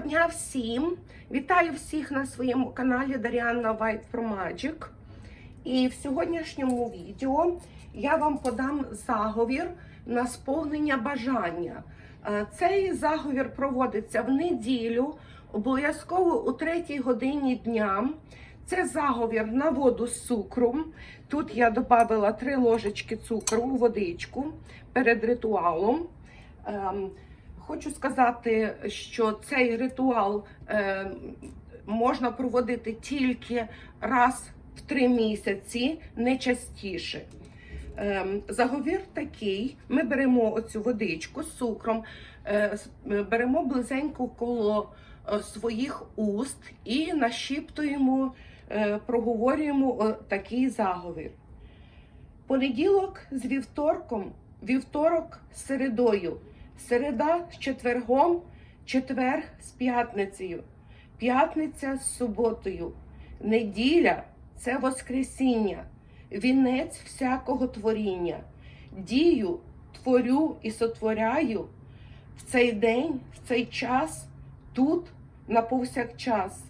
дня всім! Вітаю всіх на своєму каналі Даріанна White from Magic. І в сьогоднішньому відео я вам подам заговір на сповнення бажання. Е, Цей заговір проводиться в неділю, обов'язково у третій годині дня. Це заговір на воду з цукром. Тут я додала три ложечки цукру у водичку перед ритуалом. Хочу сказати, що цей ритуал е, можна проводити тільки раз в три місяці, не частіше. Ем, заговір такий: ми беремо оцю водичку з цукром, е, е, беремо близенько коло е, своїх уст і нашіптуємо, е, проговорюємо такий заговір. Понеділок з вівторком, вівторок з середою, середа з четвергом, четвер з п'ятницею, п'ятниця з суботою, неділя це Воскресіння, вінець всякого творіння. Дію, творю і сотворяю в цей день, в цей час, тут, на повсякчас.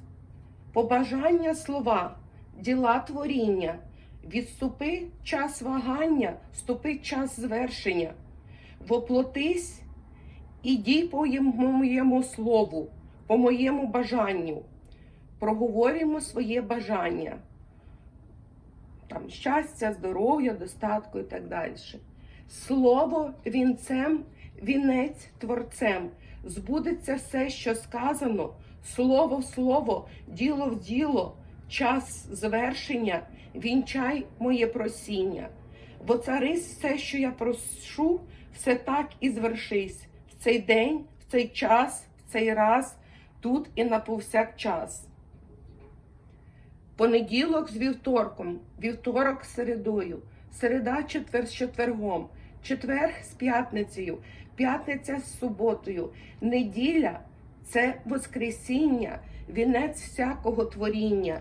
Побажання слова, діла творіння. Відступи час вагання, ступи час звершення. Воплотись і дій по моєму слову, по моєму бажанню. Проговорюємо своє бажання. Там щастя, здоров'я, достатку і так далі. Слово вінцем, вінець творцем. Збудеться все, що сказано, слово в слово, діло в діло, час звершення, вінчай моє просіння. Воцарись все, що я прошу, все так і звершись цей день, в цей час, в цей раз, тут і на повсякчас. Понеділок з вівторком, вівторок з середою, середа четвер з четвергом, четвер з п'ятницею, п'ятниця з суботою, неділя це Воскресіння, вінець всякого творіння.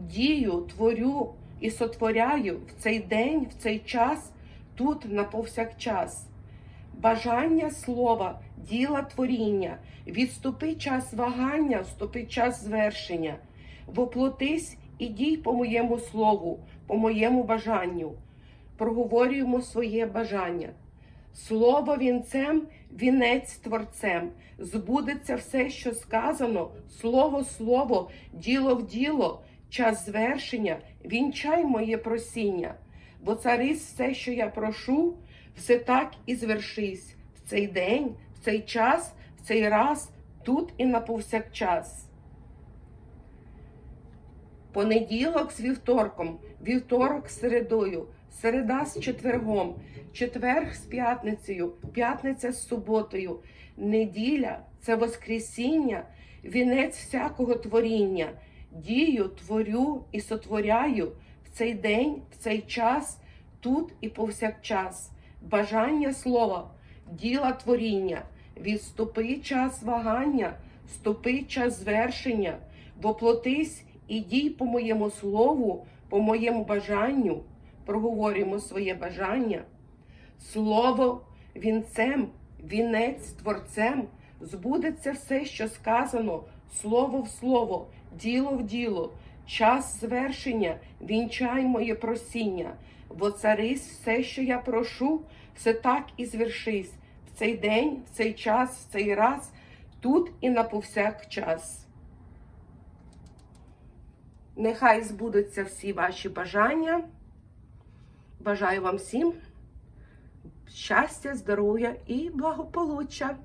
Дію, творю і сотворяю в цей день, в цей час, тут на повсякчас. Бажання слова, діла творіння, відступи час вагання, вступи час звершення. Воплотись і дій по моєму слову, по моєму бажанню. Проговорюємо своє бажання. Слово вінцем, вінець творцем. Збудеться все, що сказано, слово слово, діло в діло, час звершення, вінчай моє просіння. Бо царись все, що я прошу, все так і звершись в цей день, в цей час, в цей раз, тут і на повсякчас. Понеділок з вівторком, вівторок з середою, середа з четвергом, четверг з п'ятницею, п'ятниця з суботою, неділя це Воскресіння, вінець всякого творіння. Дію, творю і сотворяю в цей день, в цей час, тут і повсякчас. Бажання слова, діла творіння, відступи час вагання, ступи час звершення, воплотись і дій по моєму слову, по моєму бажанню, проговорюємо своє бажання. Слово вінцем, вінець творцем, збудеться все, що сказано, слово в слово, діло в діло, час звершення, вінчай моє просіння, воцарись все, що я прошу, все так і звершись в цей день, в цей час, в цей раз, тут і на повсякчас. Нехай збудуться всі ваші бажання. Бажаю вам всім щастя, здоров'я і благополуччя.